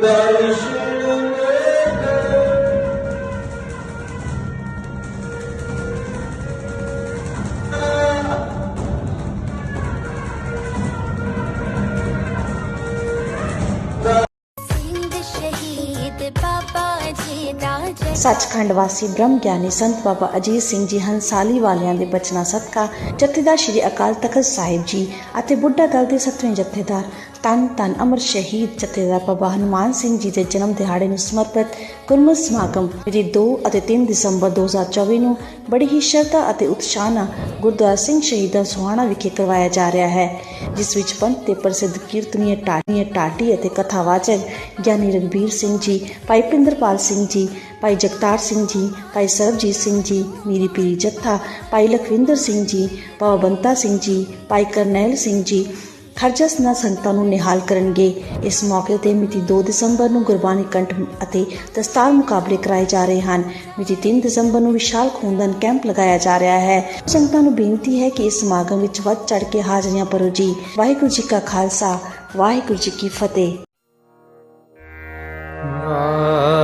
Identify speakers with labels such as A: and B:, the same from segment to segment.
A: Berishim
B: Sachkhand ਵਾਸੀ ਬ੍ਰਹਮ ਗਿਆਨੀ ਸੰਤ ਬਾਬਾ ਅਜੀਤ ਸਿੰਘ ਜੀ ਹੰਸਾਲੀ ਵਾਲਿਆਂ ਦੇ ਬਚਨਾਂ ਸਦਕਾ ਜਥੇਦਾਰ ਸ਼੍ਰੀ ਅਕਾਲ ਤਖਤ ਸਾਹਿਬ ਜੀ ਅਤੇ ਬੁੱਢਾ ਦਲ ਦੇ ਸੱਤਵੇਂ ਜਥੇਦਾਰ ਤਨ ਤਨ ਅਮਰ ਸ਼ਹੀਦ ਜਥੇਦਾਰ ਬਾਬਾ ਹਨੂਮਾਨ ਸਿੰਘ ਜੀ ਦੇ ਜਨਮ ਦਿਹਾੜੇ ਨੂੰ ਸਮਰਪਿਤ ਗੁਰਮਤਿ ਸਮਾਗਮ ਮਿਤੀ 2 ਅਤੇ 3 ਦਸੰਬਰ 2024 ਨੂੰ ਬੜੀ ਹੀ ਸ਼ਰਧਾ ਅਤੇ ਉਤਸ਼ਾਹ ਨਾਲ ਗੁਰਦੁਆਰਾ ਸਿੰਘ ਸ਼ਹੀਦਾਂ ਸੁਹਾਣਾ ਵਿਖੇ ਕਰਵਾਇਆ ਜਾ ਰਿਹਾ ਹੈ, ਜਿਸ ਵਿੱਚ ਪੰਥ ਦੇ ਪ੍ਰਸਿੱਧ ਕੀਰਤਨੀਏ ਟਾਟੀਏ, ਟਾਟੀ ਅਤੇ ਕਥਾਵਾਚਕ ਗਿਆਨੀ ਰਣਬੀਰ ਸਿੰਘ ਜੀ, ਭਾਈ ਪਿੰਦਰਪਾਲ ਸਿੰਘ ਜੀ ਭਾਈ ਜਗਤਾਰ ਸਿੰਘ ਜੀ, ਭਾਈ ਸਰਬਜੀਤ ਸਿੰਘ ਜੀ, ਮੀਰੀ ਪੀਰੀ ਜੱਥਾ, ਭਾਈ ਲਖਵਿੰਦਰ ਸਿੰਘ ਜੀ ਬਾਬਾ ਬੰਤਾ ਸਿੰਘ ਜੀ, ਭਾਈ ਕਰਨੈਲ ਸਿੰਘ ਜੀ ਖਰਜਸ ਨਾਲ ਸੰਗਤਾਂ ਨੂੰ ਨਿਹਾਲ ਕਰਨਗੇ। ਇਸ ਮੌਕੇ ਤੇ ਮਿਤੀ 2 ਦਸੰਬਰ ਨੂੰ ਗੁਰਬਾਣੀ ਕੰਠ ਅਤੇ ਦਸਤਾਰ ਮੁਕਾਬਲੇ ਕਰਾਏ ਜਾ ਰਹੇ ਹਨ। ਮਿਤੀ 3 ਦਸੰਬਰ ਨੂੰ ਵਿਸ਼ਾਲ ਖੂਨਦਾਨ ਕੈਂਪ ਲਗਾਇਆ ਜਾ ਰਿਹਾ ਹੈ। ਸੰਗਤਾਂ ਨੂੰ ਬੇਨਤੀ ਹੈ ਕਿ ਇਸ ਸਮਾਗਮ ਵਿੱਚ ਵੱਧ ਚੜ ਕੇ ਹਾਜ਼ਰੀਆਂ ਭਰੋ ਜੀ। ਵਾਹਿਗੁਰੂ ਜੀ ਕਾ ਖਾਲਸਾ, ਵਾਹਿਗੁਰੂ ਜੀ ਕੀ ਫਤਿਹ।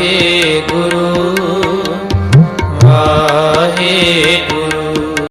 C: Yeah.